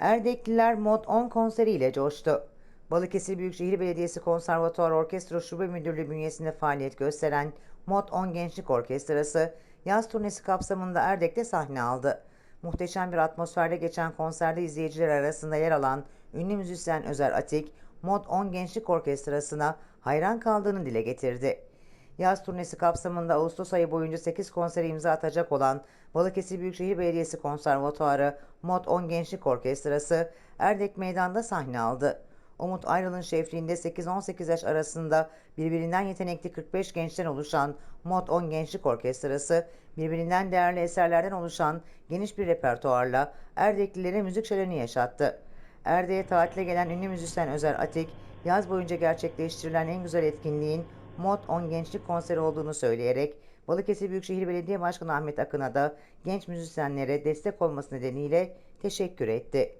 Erdekliler Mod 10 konseriyle coştu. Balıkesir Büyükşehir Belediyesi Konservatuar Orkestra Şube Müdürlüğü bünyesinde faaliyet gösteren Mod 10 Gençlik Orkestrası yaz turnesi kapsamında Erdek'te sahne aldı. Muhteşem bir atmosferde geçen konserde izleyiciler arasında yer alan ünlü müzisyen Özer Atik, Mod 10 Gençlik Orkestrası'na hayran kaldığını dile getirdi. Yaz turnesi kapsamında Ağustos ayı boyunca 8 konsere imza atacak olan Balıkesir Büyükşehir Belediyesi Konservatuarı Mod 10 Gençlik Orkestrası Erdek Meydan'da sahne aldı. Umut Ayrıl'ın şefliğinde 8-18 yaş arasında birbirinden yetenekli 45 gençten oluşan Mod 10 Gençlik Orkestrası, birbirinden değerli eserlerden oluşan geniş bir repertuarla Erdeklilere müzik şöleni yaşattı. Erdek'e tatile gelen ünlü müzisyen Özer Atik, yaz boyunca gerçekleştirilen en güzel etkinliğin Mod 10 Gençlik Konseri olduğunu söyleyerek Balıkesir Büyükşehir Belediye Başkanı Ahmet Akın'a da genç müzisyenlere destek olması nedeniyle teşekkür etti.